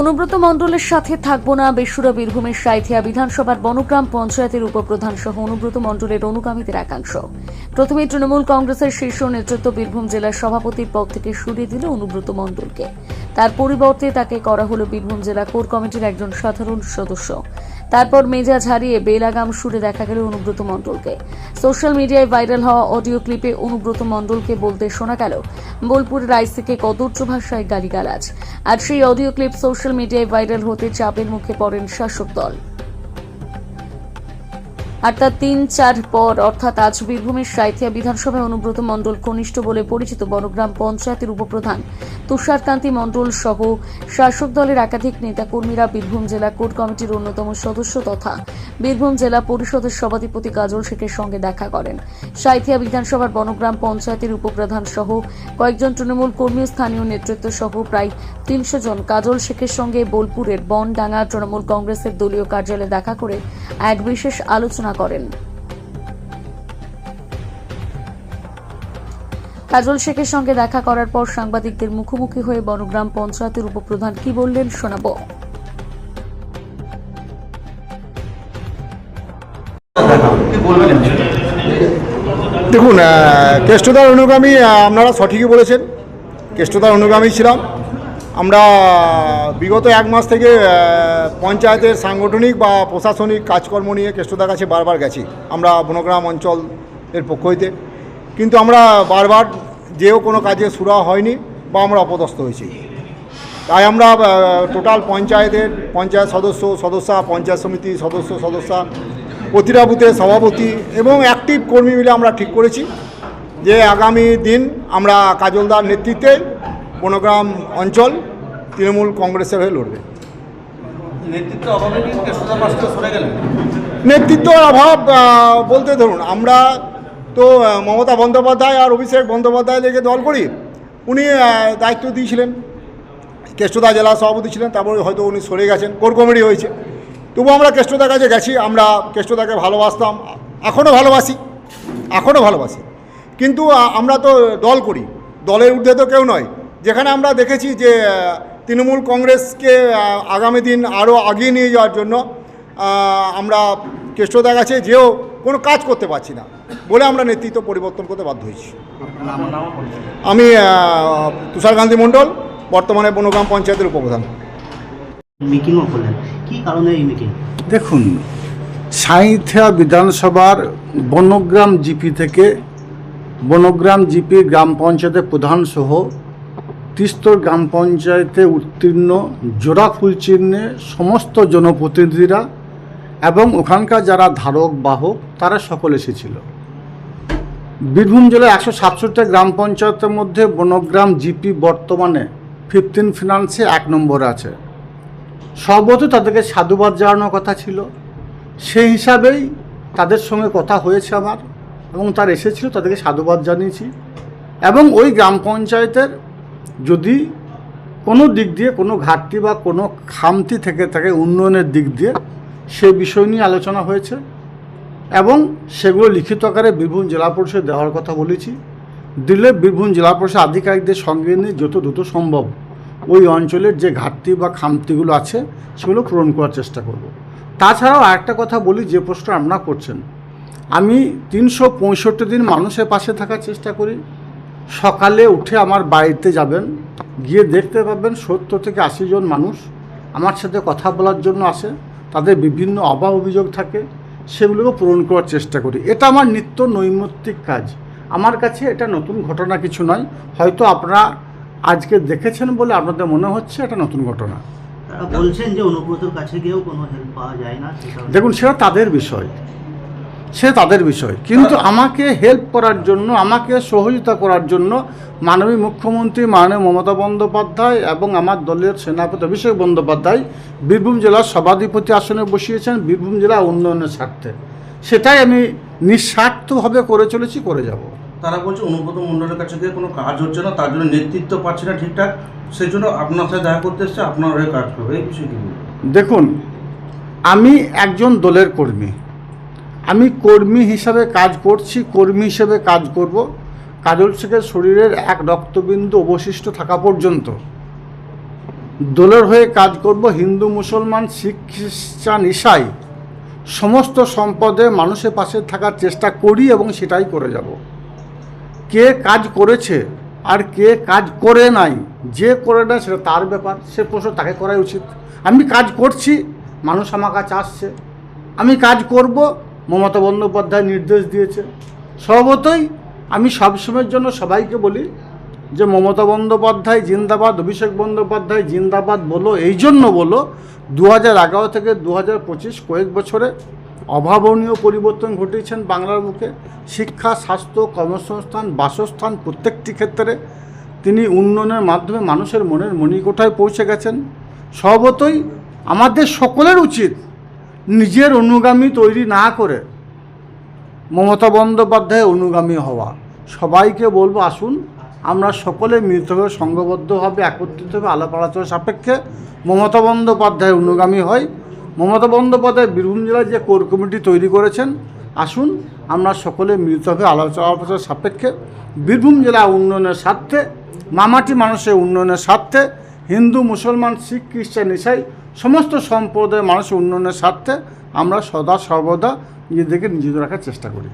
অনুব্রত মণ্ডলের সাথে থাকব না বেসুরা, বীরভূমের সাইথিয়া বিধানসভার বনগ্রাম পঞ্চায়েতের উপপ্রধান সহ অনুব্রত মণ্ডলের অনুগামীদের একাংশ। প্রথমে তৃণমূল কংগ্রেসের শীর্ষ নেতৃত্ব বীরভূম জেলার সভাপতির পদ থেকে সরিয়ে দিল অনুব্রত মণ্ডলকে। তার পরিবর্তে তাকে করা হল বীরভূম জেলা কোর কমিটির একজন সাধারণ সদস্য। তারপর মেজাজ হারিয়ে বেলাগাম সুরে দেখা গেল অনুব্রত মণ্ডলকে। সোশ্যাল মিডিয়ায় ভাইরাল হওয়া অডিও ক্লিপে অনুব্রত মণ্ডলকে বলতে শোনা গেল, বোলপুরের রাইসিকে কদর্য ভাষায় গালিগালাজ। আর সেই অডিও ক্লিপ সোশ্যাল মিডিয়ায় ভাইরাল হতে চাপের মুখে পড়েন শাসক দল। আর তার তিন চার পর, অর্থাৎ আজ বীরভূমের সাঁইথিয়া বিধানসভায় অনুব্রত মণ্ডল কনিষ্ঠ বলে পরিচিত বনগ্রাম পঞ্চায়েতের উপপ্রধান তুষারকান্তি মণ্ডল সহ শাসক দলের একাধিক নেতাকর্মীরা বীরভূম জেলা কোর কমিটির অন্যতম সদস্য তথা বীরভূম জেলা পরিষদের সভাধিপতি কাজল শেখের সঙ্গে দেখা করেন। সাঁইথিয়া বিধানসভার বনগ্রাম পঞ্চায়েতের উপপ্রধান সহ কয়েকজন তৃণমূল কর্মী স্থানীয় নেতৃত্ব সহ প্রায় তিনশো জন। কাজল শেখের সঙ্গে বোলপুরের বনডাঙ্গা তৃণমূল কংগ্রেসের দলীয় কার্যালয়ে দেখা করে এক বিশেষ আলোচনা করেন। কাজল শেখের সঙ্গে দেখা করার পর সাংবাদিকদের মুখোমুখি হয়ে বনগ্রাম পঞ্চায়েতের উপপ্রধান কি বললেন শোনাবো। দেখুন কেষ্টদার অনুগামী আপনারা সঠিকই বলেছেন। কেষ্টদার অনুগামী ছিলাম। আমরা বিগত এক মাস থেকে পঞ্চায়েতের সাংগঠনিক বা প্রশাসনিক কাজকর্ম নিয়ে কেষ্টদার কাছে বারবার গেছি আমরা বনগ্রাম অঞ্চলের পক্ষ হইতে। কিন্তু আমরা বারবার যেও কোনো কাজে সুরা হয়নি বা আমরা অপদস্থ হয়েছি। তাই আমরা টোটাল পঞ্চায়েতের পঞ্চায়েত সদস্য, সদস্যা, পঞ্চায়েত সমিতি সদস্য, সদস্যা, প্রতিটা বুথের সভাপতি এবং অ্যাক্টিভ কর্মী মিলে আমরা ঠিক করেছি যে আগামী দিন আমরা কাজলদার নেতৃত্বে বনগ্রাম অঞ্চল তৃণমূল কংগ্রেসের হয়ে লড়বে। নেতৃত্বের অভাব বলতে ধরুন আমরা তো মমতা বন্দ্যোপাধ্যায় আর অভিষেক বন্দ্যোপাধ্যায় থেকে দল করি উনি দায়িত্ব দিয়েছিলেন। কেষ্টদা জেলা সভাপতি ছিলেন তারপরে হয়তো উনি সরে গেছেন কোর কমিটি হয়েছে। তবু আমরা কেষ্টদার কাছে গেছি আমরা কেষ্টদাকে ভালোবাসতাম এখনও ভালোবাসি এখনও ভালোবাসি। কিন্তু আমরা তো দল করি দলের ঊর্ধ্বে তো কেউ নয়। যেখানে আমরা দেখেছি যে তৃণমূল কংগ্রেসকে আগামী দিন আরও আগিয়ে নিয়ে যাওয়ার জন্য আমরা কেষ্টদার কাছে যেও কোনো কাজ করতে পারছি না বলে আমরা নেতৃত্ব পরিবর্তন করতে বাধ্য হয়েছি। আমি তুষার গান্ধী মণ্ডল বর্তমানে বনগ্রাম পঞ্চায়েতের উপপ্রধান। মিটিংও করলেন। কি কারণে এই মিটিং? দেখুন সাঁইথিয়া বিধানসভার বনগ্রাম জিপি থেকে বনগ্রাম জিপি গ্রাম পঞ্চায়েতের প্রধান সহ তিস্তর গ্রাম পঞ্চায়েতে উত্তীর্ণ, জোড়া ফুল চিহ্নে সমস্ত জনপ্রতিনিধিরা এবং ওখানকার যারা ধারক, বাহক, তারা সকল এসেছিল। বীরভূম জেলার একশো সাতষট্টি গ্রাম পঞ্চায়েতের মধ্যে বনগ্রাম জিপি বর্তমানে ফিফটিন ফিনান্সে এক নম্বরে আছে। সর্বত তাদেরকে সাধুবাদ জানানোর কথা ছিল। সেই হিসাবেই তাদের সঙ্গে কথা হয়েছে আমার এবং তার এসেছিল, তাদেরকে সাধুবাদ জানিয়েছি। এবং ওই গ্রাম পঞ্চায়েতের যদি কোনো দিক দিয়ে কোনো ঘাটতি বা কোনো খামতি থেকে থাকে উন্নয়নের দিক দিয়ে, সে বিষয় নিয়ে আলোচনা হয়েছে এবং সেগুলো লিখিত আকারে বীরভূম জেলা পরিষদ দেওয়ার কথা বলেছি। দিলে বীরভূম জেলা পরিষদ আধিকারিকদের সঙ্গে নিয়ে যত দ্রুত সম্ভব ওই অঞ্চলের যে ঘাটতি বা খামতিগুলো আছে, সেগুলো পূরণ করার চেষ্টা করব। তাছাড়াও আরেকটা কথা বলি, যে প্রশ্ন আপনারা করছেন। আমি তিনশো পঁয়ষট্টি দিন মানুষের পাশে থাকার চেষ্টা করি। সকালে উঠে আমার বাড়িতে যাবেন গিয়ে দেখতে পাবেন সত্তর থেকে আশি জন মানুষ আমার সাথে কথা বলার জন্য আসে তাদের বিভিন্ন অভাব অভিযোগ থাকে সেগুলোকে পূরণ করার চেষ্টা করি। এটা আমার নিত্য নৈমিত্তিক কাজ। আমার কাছে এটা নতুন ঘটনা কিছু নয়। হয়তো আপনারা আজকে দেখেছেন বলে আপনাদের মনে হচ্ছে এটা নতুন ঘটনা। বলছেন যে অনুব্রতর কাছে গিয়েও কোনো হেল্প পাওয়া যায় না দেখুন সেটা তাদের বিষয়। সে তাদের বিষয়। কিন্তু আমাকে হেল্প করার জন্য আমাকে সহযোগিতা করার জন্য মাননীয় মুখ্যমন্ত্রী মাননীয় মমতা বন্দ্যোপাধ্যায় এবং আমার দলের সেনাপতি অভিষেক বন্দ্যোপাধ্যায় বীরভূম জেলার সভাধিপতি আসনে বসিয়েছেন বীরভূম জেলা উন্নয়নের স্বার্থে। সেটাই আমি নিঃস্বার্থভাবে করে চলেছি করে যাব। তারা বলছে অনুব্রত মণ্ডলের কাছে গিয়ে কোনো কাজ হচ্ছে না তার জন্য নেতৃত্ব পাচ্ছে না ঠিকঠাক। সেই জন্য আপনার সাথে দেখা করতে এসছে আপনার হয়ে কাজ করবে। এই বিষয়টি দেখুন আমি একজন দলের কর্মী। আমি কর্মী হিসাবে কাজ করছি, কর্মী হিসেবে কাজ করব। কাজল শেখের শরীরের এক রক্তবিন্দু অবশিষ্ট থাকা পর্যন্ত। দলের হয়ে কাজ করব হিন্দু, মুসলমান, শিখ, খ্রিস্টান, ইসাই। সমস্ত সম্পদে মানুষের পাশে থাকার চেষ্টা করি এবং সেটাই করে যাব। কে কাজ করেছে আর কে কাজ করে নাই, যে করে না সেটা তার ব্যাপার, সে প্রশ্ন তাকে করাই উচিত। আমি কাজ করছি, মানুষ আমার কাছে আসছে। আমি কাজ করব মমতা বন্দ্যোপাধ্যায় নির্দেশ দিয়েছে। স্বভাবতই আমি সবসময়ের জন্য সবাইকে বলি যে মমতা বন্দ্যোপাধ্যায় জিন্দাবাদ, অভিষেক বন্দ্যোপাধ্যায় জিন্দাবাদ বলো, এই জন্য বলো দু হাজার এগারো থেকে দু হাজার পঁচিশ কয়েক বছরে অভাবনীয় পরিবর্তন ঘটিয়েছেন বাংলার মুখে। শিক্ষা, স্বাস্থ্য, কর্মসংস্থান, বাসস্থান প্রত্যেকটি ক্ষেত্রে তিনি উন্নয়নের মাধ্যমে মানুষের মনের মণিকোঠায় পৌঁছে গেছেন। স্বভাবতই আমাদের সকলের উচিত নিজের অনুগামী তৈরি না করে মমতা বন্দ্যোপাধ্যায় অনুগামী হওয়া। সবাইকে বলব, আসুন, আমরা সকলে মিলিতভাবে সংঘবদ্ধভাবে একত্রিতভাবে আলাপ আলোচনা সাপেক্ষে। মমতা বন্দ্যোপাধ্যায় অনুগামী হয় মমতা বন্দ্যোপাধ্যায় বীরভূম জেলায় যে কোর কমিটি তৈরি করেছেন, আসুন, আমরা সকলে মিলিতভাবে আলোচনা আলোচনা সাপেক্ষে। বীরভূম জেলা উন্নয়নের স্বার্থে, মামাটি মানুষের উন্নয়নের স্বার্থে, হিন্দু, মুসলমান, শিখ, খ্রিস্টান, ইসাই সমস্ত সম্প্রদায়ের মানুষের উন্নয়নের স্বার্থে আমরা সদা সর্বদা নিজেদেরকে নিয়োজিত রাখার চেষ্টা করি।